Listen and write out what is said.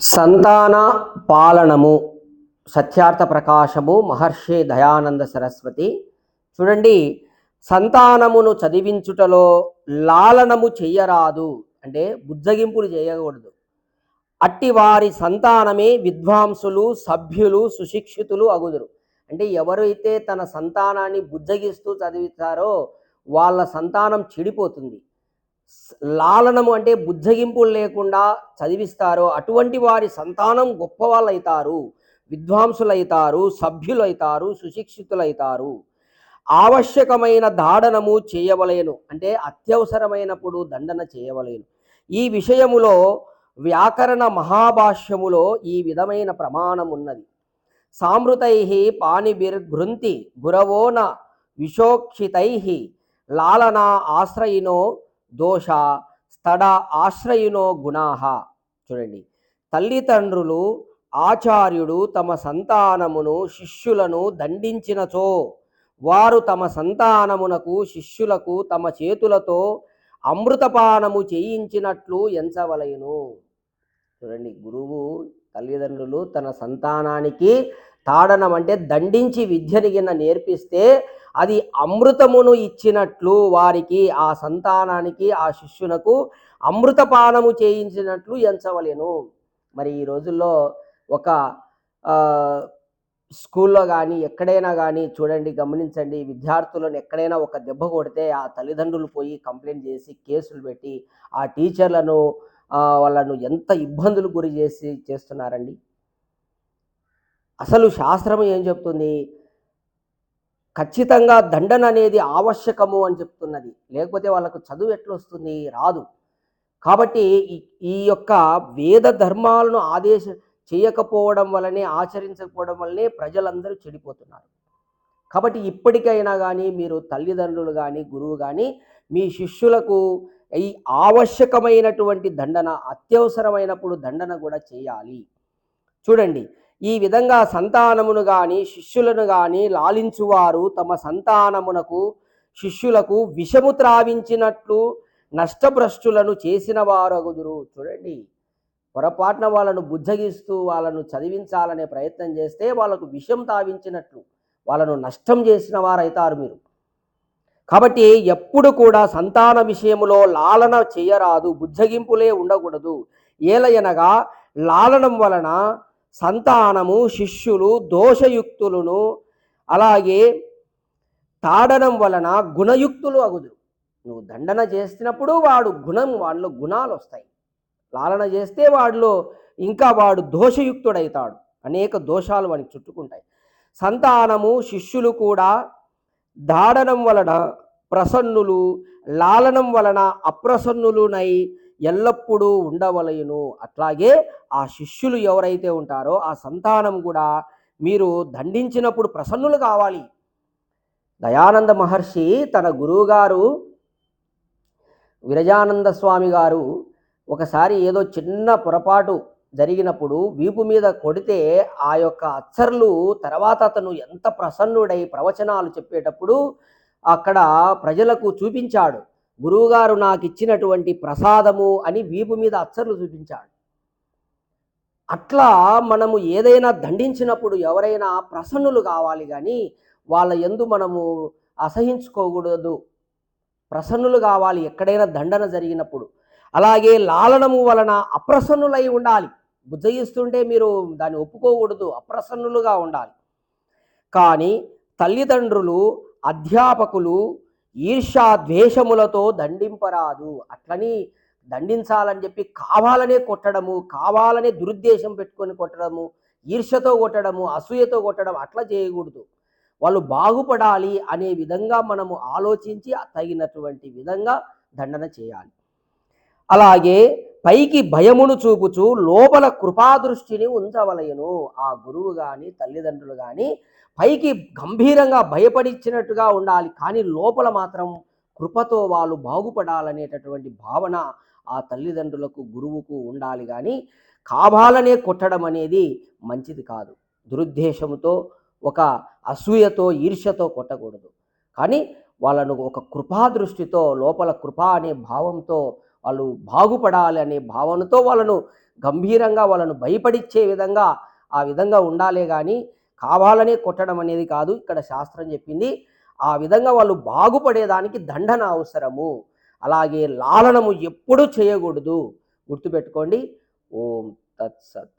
సంతాన పాలనము సత్యార్థ ప్రకాశము మహర్షి దయానంద సరస్వతి. చూడండి సంతానమును చదివించుటలో లాలనము చెయ్యరాదు. అంటే బుజ్జగింపులు చేయకూడదు. అట్టి వారి సంతానమే విద్వాంసులు సభ్యులు సుశిక్షితులు అగుదురు. అంటే ఎవరైతే తన సంతానాన్ని బుజ్జగిస్తూ చదివిస్తారో వాళ్ళ సంతానం చెడిపోతుంది. లాలనము అంటే బుజ్జగింపులు లేకుండా చదివిస్తారో అటువంటి వారి సంతానం గొప్పవాళ్ళైతారు అవుతారు విద్వాంసులైతారు సభ్యులైతారు సుశిక్షితులైతారు. ఆవశ్యకమైన దాడనము చేయవలేను. అంటే అత్యవసరమైనప్పుడు దండన చేయవలేను. ఈ విషయములో వ్యాకరణ మహాభాష్యములో ఈ విధమైన ప్రమాణం ఉన్నది సామృతై పాణిభిర్ఘృంతి గురవోన విశోక్షితై లాలన ఆశ్రయినో దోష స్థడ ఆశ్రయినో గుణాహ చూడండి. తల్లిదండ్రులు ఆచార్యుడు తమ సంతానమును శిష్యులను దండించినచో వారు తమ సంతానమునకు శిష్యులకు తమ చేతులతో అమృతపానము చేయించినట్లు ఎంచవలయను చూడండి. గురువు తల్లిదండ్రులు తన సంతానానికి తాడనం అంటే దండించి విద్యని గిన్న నేర్పిస్తే అది అమృతమును ఇచ్చినట్లు వారికి ఆ సంతానానికి ఆ శిష్యునకు అమృతపానము చేయించినట్లు ఎంచవలేను. మరి ఈ రోజుల్లో ఒక స్కూల్లో కానీ ఎక్కడైనా కానీ చూడండి గమనించండి విద్యార్థులను ఎక్కడైనా ఒక దెబ్బ కొడితే ఆ తల్లిదండ్రులు పోయి కంప్లైంట్ చేసి కేసులు పెట్టి ఆ టీచర్లను వాళ్ళను ఎంత ఇబ్బందులు గురి చేసి చేస్తున్నారండి? అసలు శాస్త్రం ఏం చెప్తుంది? ఖచ్చితంగా దండన అనేది ఆవశ్యకము అని చెప్తున్నది. లేకపోతే వాళ్ళకు చదువు ఎట్లొస్తుంది? రాదు. కాబట్టి ఈ- ఈ యొక్క వేద ధర్మాలను ఆదేశ చేయకపోవడం వల్లనే ఆచరించకపోవడం వల్లనే ప్రజలందరూ చెడిపోతున్నారు. కాబట్టి ఇప్పటికైనా కానీ మీరు తల్లిదండ్రులు కానీ గురువు కానీ మీ శిష్యులకు ఈ ఆవశ్యకమైనటువంటి దండన అత్యవసరమైనప్పుడు దండన కూడా చేయాలి. చూడండి ఈ విధంగా సంతానమును గాని శిష్యులను గాని లాలించువారు తమ సంతానమునకు శిష్యులకు విషము త్రావించినట్లు నష్టభ్రష్టులను చేసిన వారగుదురు. చూడండి పొరపాటున వాళ్ళను బుజ్జగిస్తూ వాళ్ళను చదివించాలనే ప్రయత్నం చేస్తే వాళ్ళకు విషం తావించినట్లు వాళ్ళను నష్టం చేసిన వారైతారు మీరు. కాబట్టి ఎప్పుడు కూడా సంతాన విషయములో లాలన చేయరాదు బుజ్జగింపులే ఉండకూడదు. ఏలయనగా లాలనం వలన సంతానము శిష్యులు దోషయుక్తులను అలాగే తాడడం వలన గుణయుక్తులు అగుదురు. నువ్వు దండన చేసినప్పుడు వాడు గుణం వాళ్ళలో గుణాలు వస్తాయి. లాలన చేస్తే వాడిలో ఇంకా వాడు దోషయుక్తుడైతాడు. అనేక దోషాలు వానికి చుట్టుకుంటాయి. సంతానము శిష్యులు కూడా దాడనం వలన ప్రసన్నులు లాలనం వలన అప్రసన్నులునై ఎల్లప్పుడూ ఉండవలయును అట్లాగే ఆ శిష్యులు ఎవరైతే ఉంటారో ఆ సంతానం కూడా మీరు దండించినప్పుడు ప్రసన్నులు కావాలి. దయానంద మహర్షి తన గురువుగారు విరజానంద స్వామి గారు ఒకసారి ఏదో చిన్న పొరపాటు జరిగినప్పుడు వీపు మీద కొడితే ఆ యొక్క అచ్చర్లు తర్వాత అతను ఎంత ప్రసన్నుడై ప్రవచనాలు చెప్పేటప్పుడు అక్కడ ప్రజలకు చూపించాడు. గురువుగారు నాకు ఇచ్చినటువంటి ప్రసాదము అని వీపు మీద అచ్చర్లు చూపించాడు. అట్లా మనము ఏదైనా దండించినప్పుడు ఎవరైనా ప్రసన్నులు కావాలి కానీ వాళ్ళ ఎందు మనము అసహించుకోకూడదు. ప్రసన్నులు కావాలి ఎక్కడైనా దండన జరిగినప్పుడు. అలాగే లాలనము వలన అప్రసన్నులై ఉండాలి. బుజ్జగిస్తుంటే మీరు దాన్ని ఒప్పుకోకూడదు అప్రసన్నులుగా ఉండాలి. కానీ తల్లిదండ్రులు అధ్యాపకులు ఈర్ష్యా ద్వేషములతో దండింపరాదు. అట్లని దండించాలని చెప్పి కావాలనే కొట్టడము కావాలనే దురుద్దేశం పెట్టుకొని కొట్టడము ఈర్ష్యతో కొట్టడము అసూయతో కొట్టడం అట్లా చేయకూడదు. వాళ్ళు బాగుపడాలి అనే విధంగా మనము ఆలోచించి తగినటువంటి విధంగా దండన చేయాలి. అలాగే పైకి భయమును చూపుచు లోపల కృపాదృష్టిని ఉంచవలయను. ఆ గురువు కానీ తల్లిదండ్రులు కానీ పైకి గంభీరంగా భయపడిచ్చినట్టుగా ఉండాలి. కానీ లోపల మాత్రం కృపతో వాళ్ళు బాగుపడాలనేటటువంటి భావన ఆ తల్లిదండ్రులకు గురువుకు ఉండాలి. కానీ కావాలనే కొట్టడం అనేది మంచిది కాదు. దురుద్దేశంతో ఒక అసూయతో ఈర్ష్యతో కొట్టకూడదు. కానీ వాళ్ళను ఒక కృపాదృష్టితో లోపల కృప అనే భావంతో వాళ్ళు బాగుపడాలి అనే భావనతో వాళ్ళను గంభీరంగా వాళ్ళను భయపడిచ్చే విధంగా ఆ విధంగా ఉండాలే కానీ కావాలనే కొట్టడం అనేది కాదు. ఇక్కడ శాస్త్రం చెప్పింది ఆ విధంగా వాళ్ళు బాగుపడేదానికి దండన అవసరము. అలాగే లాలనము ఎప్పుడూ చేయకూడదు. గుర్తుపెట్టుకోండి. ఓం తత్సత్.